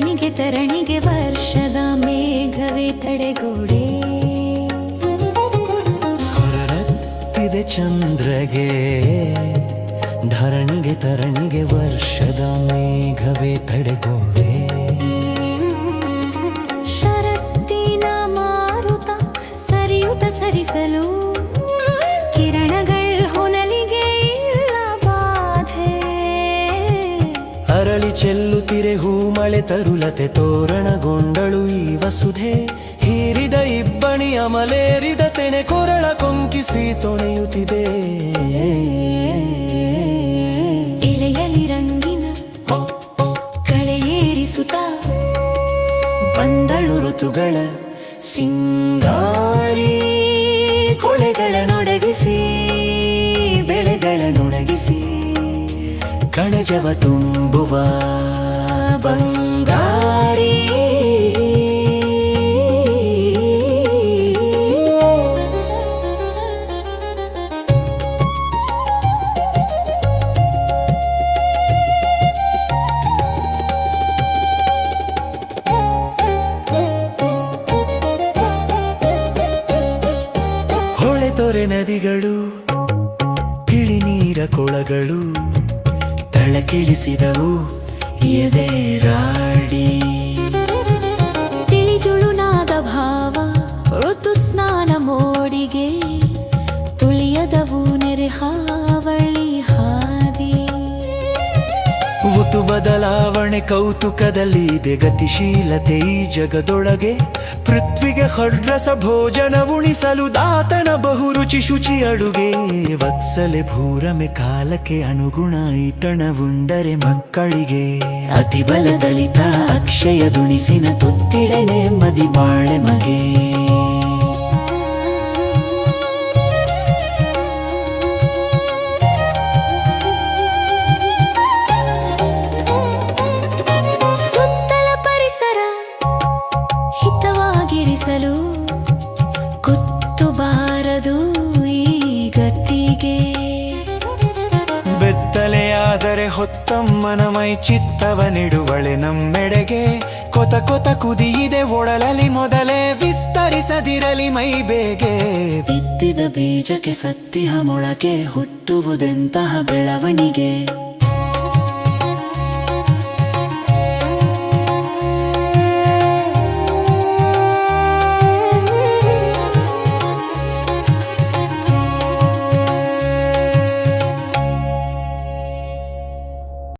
ತರಣಿಗೆ ವರ್ಷದ ಮೇಘವೇ ತಡೆಗೋಡೆ. ಹೊರತ್ತಿದೆ ಚಂದ್ರಗೆ ಧರಣಿಗೆ ತರಣಿಗೆ ವರ್ಷದ ಮೇಘವೇ ತಡೆಗೋಡೆ. ಶರತ್ತಿನ ಮಾರುತ ಸರಿಯುತ ಸರಿಸಲು ಕಿರಣಗಳ ಅರಳಿ ಚೆಲ್ಲುತ್ತಿರೆ ಹೂ ಮಳೆ ತರುಲತೆ ತೋರಣಗೊಂಡಳು ಈ ವಸುಧೆ. ಹೀರಿದ ಇಬ್ಬಣಿ ಅಮಲೇರಿದ ತೆನೆ ಕೊರಳ ಕೊಂಕಿಸಿ ತೊಳೆಯುತ್ತಿದೆ ಎಳೆಯಲಿ ರಂಗಿನ ಕಳೆಯೇರಿಸುತ್ತ ಬಂದಳು ಋತುಗಳ ಸಿಂಗಾರಿ ಕೊಳೆಗಳ ನೊಡಗಿಸಿ. ಕಣಜವ ತುಂಬುವ ಬಂಗಾರಿ. ಹೊಳೆ ತೊರೆ ನದಿಗಳು ತಿಳಿ ನೀರ ಕೊಳಗಳು ತಳಕಿಳಿಸಿದವು ಎದೆ ರಾಡಿ. ತಿಳಿಜುಳುನಾದ ಭಾವ ಋತು ಸ್ನಾನ ಮೋಡಿಗೆ. ಕೌತುಕದಲ್ಲಿ ಇದೆ ಗತಿಶೀಲತೆ ಈ ಜಗದೊಳಗೆ. ಪೃಥ್ವಿಗೆ ಹೊಡ್ರಸ ಭೋಜನ ಉಣಿಸಲು ದಾತನ ಬಹುರುಚಿ ಶುಚಿ ಅಡುಗೆ. ವತ್ಸಲೆ ಭೂರಮೆ ಕಾಲಕ್ಕೆ ಅನುಗುಣ ಇಟಣವುಂಡರೆ ಮಕ್ಕಳಿಗೆ. ಅತಿ ಬಲದಲಿತ ಅಕ್ಷಯ ದುಣಿಸಿನ ತುತ್ತಿಡೆ ನೆಮ್ಮದಿ ಬಾಳೆ ಮಗೆ ಹಿತವಾಗಿರಿಸಲು ಕುತ್ತುಬಾರದು ಈ ಗತಿಗೆ. ಬೆತ್ತಲೆಯಾದರೆ ಹೊತ್ತಮ್ಮನ ಮೈ ಚಿತ್ತವ ನಿಡುವಳೆ ನಮ್ಮೆಡೆಗೆ. ಕೊತ ಕೊತ ಕುದಿಯಿದೆ ಒಡಲಲಿ ಮೊದಲೇ ವಿಸ್ತರಿಸದಿರಲಿ ಮೈ ಬೇಗೆ. ಬಿತ್ತಿದ ಬೀಜಕ್ಕೆ ಸತ್ತಿಹ ಮೊಳಕೆ ಹುಟ್ಟುವುದೆಂತಹ ಬೆಳವಣಿಗೆ.